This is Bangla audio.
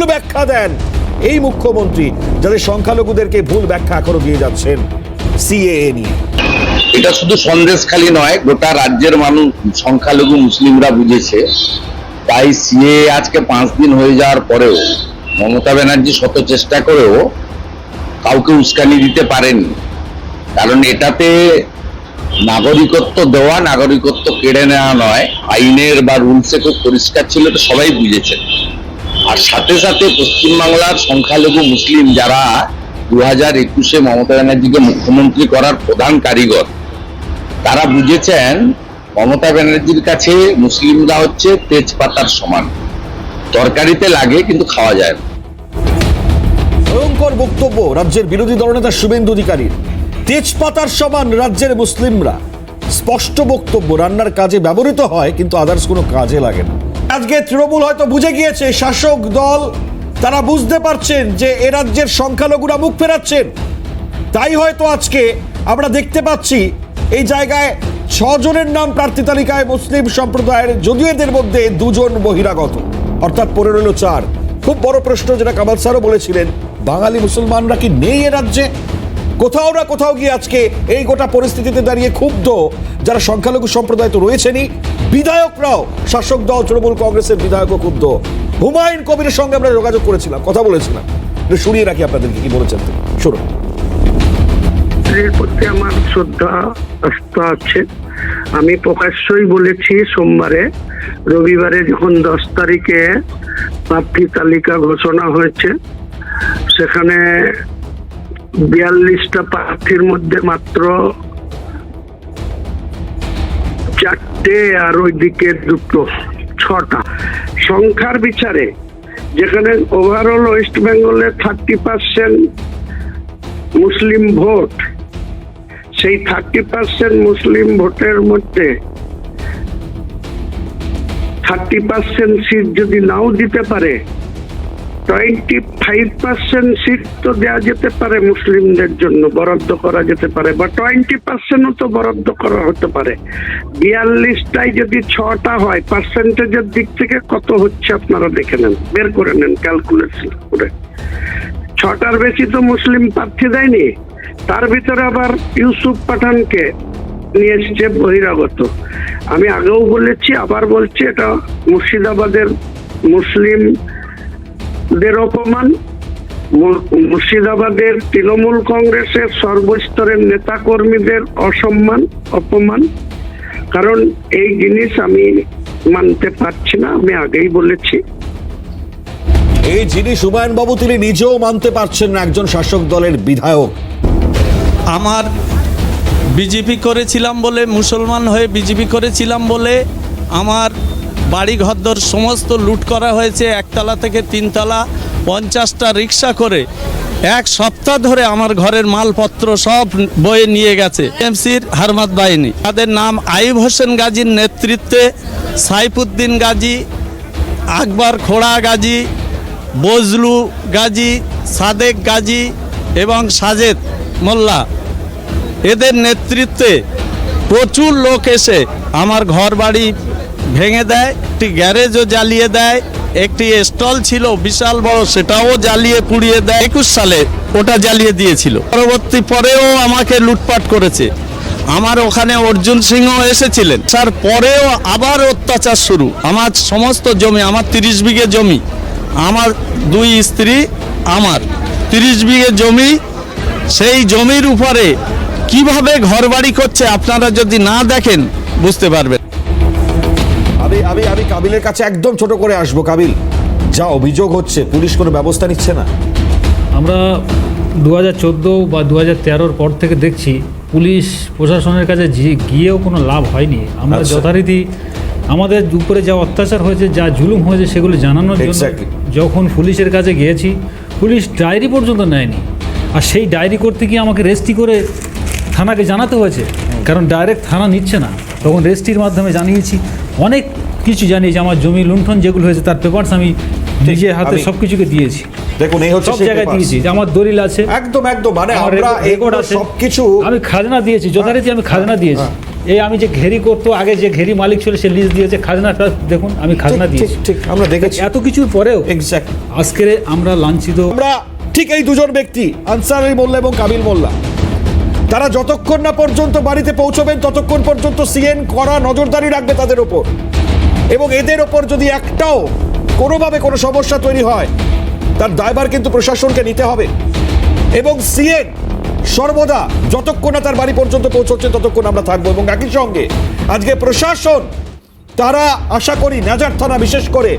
ভুল ব্যাখ্যা দেন। এই মুখ্যমন্ত্রী যাদের সংখ্যালঘুদেরকে ভুল ব্যাখ্যা এখনও দিয়ে যাচ্ছেন সিএএ নিয়ে। এটা শুধু সন্দেশখালী নয়, গোটা রাজ্যের মানুষ, সংখ্যালঘু মুসলিমরা বুঝেছে। তাই সিএ আজকে পাঁচ দিন হয়ে যাওয়ার পরেও মমতা ব্যানার্জি শত চেষ্টা করেও কাউকে উস্কানি দিতে পারেননি কারণ এটাতে নাগরিকত্ব দেওয়া, নাগরিকত্ব কেড়ে নেওয়া নয়, আইনের বা রুলসে খুব পরিষ্কার ছিল তো সবাই বুঝেছেন আর সাথে সাথে পশ্চিমবাংলার সংখ্যালঘু মুসলিম যারা দু হাজার একুশে মমতা ব্যানার্জিকে মুখ্যমন্ত্রী করার প্রধান কারিগর, তারা বুঝেছেন মমতা ব্যানার্জির কাছে মুসলিমরা হচ্ছে তেজপাতার সমান। তরকারিতে লাগে কিন্তু খাওয়া যায় না। ভয়ঙ্কর বক্তব্য রাজ্যের বিরোধী দলনেতা শুভেন্দু অধিকারীর তেজপাতার সমান রাজ্যের মুসলিমরা। স্পষ্ট বক্তব্য, রান্নার কাজে ব্যবহৃত হয় কিন্তু আদার্স কোনো কাজে লাগে না। আজকে তৃণমূল হয়তো বুঝে গিয়েছে, শাসক দল, তারা বুঝতে পারছেন যে এ রাজ্যের সংখ্যালঘুরা মুখ ফেরাচ্ছেন। তাই হয়তো আজকে আমরা দেখতে পাচ্ছি, এই জায়গায় ছজনের নাম প্রার্থী তালিকায় মুসলিম সম্প্রদায়ের, যদিও এদের মধ্যে দুজন বহিরাগত। অর্থাৎ পড়ে রইল চার। খুব বড় প্রশ্ন, যেটা কামাল স্যারও বলেছিলেন, বাঙালি মুসলমানরা কি নেই এ রাজ্যে? কোথাও না কোথাও গিয়ে আজকে এই গোটা পরিস্থিতিতে দাঁড়িয়ে ক্ষুব্ধ যারা সংখ্যালঘু সম্প্রদায় তো রয়েছেনই। বিধায়করাও, শাসক দল, তৃণমূল কংগ্রেসের বিধায়কও ক্ষুব্ধ। হুমায়ুন কবিরের সঙ্গে আমরা যোগাযোগ করেছিলাম, কথা বলেছিলাম। শুনিয়ে রাখি আপনাদেরকে, কি বলেছেন এর প্রতি আমার শ্রদ্ধা, আস্থা আছে। আমি প্রকাশ্যই বলেছি, সোমবারে, রবিবারে যখন দশ তারিখে প্রার্থী তালিকা ঘোষণা হয়েছে, সেখানে বিয়াল্লিশটা প্রার্থীর মধ্যে মাত্র চারটে আর ওইদিকে দুটো, ছটা। সংখ্যার বিচারে যেখানে ওভারঅল ওয়েস্ট বেঙ্গলে থার্টি পার্সেন্ট মুসলিম ভোট সেই থার্টি পার্সেন্ট মুসলিম ভোটের মধ্যে থার্টি পার্সেন্ট সিট যদি নাও দিতে পারে টোয়েন্টি ফাইভ পার্সেন্ট সিট তো দেওয়া যেতে পারে মুসলিমদের জন্য, বরাদ্দ করা যেতে পারে, বা টোয়েন্টি পার্সেন্টও তো বরাদ্দ করা হতে পারে। বিয়াল্লিশটায় যদি ছটা হয় পার্সেন্টেজের দিক থেকে কত হচ্ছে আপনারা দেখে নেন, বের করে নেন ক্যালকুলেশন করে। ছটার বেশি তো মুসলিম প্রার্থী দেয়নি, তার ভিতরে আবার ইউসুফ পাঠানকে নিয়ে এসছে বহিরাগত। আমি আগেও বলেছি, আবার বলছি, এটা মুর্শিদাবাদের মুসলিমদের অপমান। মুর্শিদাবাদের তৃণমূল কংগ্রেসের সর্বস্তরের নেতা কর্মীদের অসম্মান অপমান। কারণ এই জিনিস আমি মানতে পারছি না আমি আগেই বলেছি। এই জিনিস হুমায়ুন বাবু তিনি নিজেও মানতে পারছেন না একজন শাসক দলের বিধায়ক। আমার বিজেপি করেছিলাম বলে মুসলমান হয়ে বিজেপি করেছিলাম বলে আমার বাড়ি ঘরদর সমস্ত লুট করা হয়েছে, একতলা থেকে তিনতলা, পঞ্চাশটা রিক্সা করে। এক সপ্তাহ ধরে আমার ঘরের মালপত্র সব বয়ে নিয়ে গেছে। এমসির হারমাত বাহিনী। তাদের নাম আইব হোসেন গাজীর নেতৃত্বে, সাইফুদ্দিন গাজী, আকবর খোড়া গাজী, বজলু গাজী, সাদেক গাজী এবং সাজেদ মোল্লা। এদের নেতৃত্বে প্রচুর লোক এসে আমার ঘর বাড়ি ভেঙে দেয়, একটি গ্যারেজও জ্বালিয়ে দেয়, একটি স্টল ছিল বিশাল বড়, সেটাও জ্বালিয়ে পুড়িয়ে দেয়। একুশ সালে ওটা জ্বালিয়ে দিয়েছিল। পরবর্তী পরেও আমাকে লুটপাট করেছে। আমার ওখানে অর্জুন সিংহ এসেছিলেন। তার পরেও আবার অত্যাচার শুরু। আমার সমস্ত জমি, আমার তিরিশ বিঘে জমি, আমার দুই স্ত্রী, আমার তিরিশ বিঘে জমি, সেই জমির উপরে কীভাবে ঘরবাড়ি করছে আপনারা যদি না দেখেন, বুঝতে পারবেন। আমি আমি আমি কাবিলের কাছে একদম ছোট করে আসব কাবিল। যা অভিযোগ হচ্ছে পুলিশ কোনো ব্যবস্থা নিচ্ছে না। আমরা দু হাজার চোদ্দ বা দু হাজার তেরোর পর থেকে দেখছি পুলিশ প্রশাসনের কাছে গিয়েও কোনো লাভ হয়নি। আমরা আচ্ছা। যথারীতি আমাদের উপরে যা অত্যাচার হয়েছে যা জুলুম হয়েছে সেগুলো জানানোর জন্য. যখন পুলিশের কাছে গিয়েছি পুলিশ ডায়েরি পর্যন্ত নেয়নি। আর সেই ডায়েরি করতে গিয়ে আমাকে রেস্টি করে থানাকে জানাতে হয়েছে। কারণ ডাইরেক্ট থানা নিচ্ছে না। তখন রেস্টির মাধ্যমে জানিয়েছি অনেক কিছু জানিয়েছি আমার জমি লুণ্ঠন যেগুলো হয়েছে তার পেপারস আমি নিজের হাতে সব কিছুকে দিয়েছি। দেখুন এই হচ্ছে সব জায়গায় দিয়েছি যে আমার দলিল আছে একদম একদম মানে আমরা রেকর্ড আছে। সবকিছু আমি খাজনা দিয়েছি যথারীতি আমি খাজনা দিয়েছি। এই আমি যে ঘেরি করতো আগে যে ঘেরি মালিক ছিল সে লিস্ট দিয়েছে খাজনাটা দেখুন আমি খাজনা দিয়েছি। ঠিক, ঠিক, আমরা দেখেছি। এত কিছুর পরেও এক্স্যাক্ট আজকের আমরা লাঞ্ছিত আমরা ঠিক এই দুজন ব্যক্তি আনসার আলী মোল্লা এবং কাবিল মোল্লা। তারা যতক্ষণ না পর্যন্ত বাড়িতে পৌঁছবেন ততক্ষণ পর্যন্ত সিএন করা নজরদারি রাখবে তাদের ওপর এবং এদের ওপর যদি একটাও কোনোভাবে কোনো সমস্যা তৈরি হয়, তার দায়ভার কিন্তু প্রশাসনকে নিতে হবে। এবং সিএন সর্বদা যতক্ষণ না তার বাড়ি পর্যন্ত পৌঁছচ্ছে, ততক্ষণ আমরা থাকব। এবং একই সঙ্গে আজকে প্রশাসন, তারা আশা করি নাজার থানা বিশেষ করে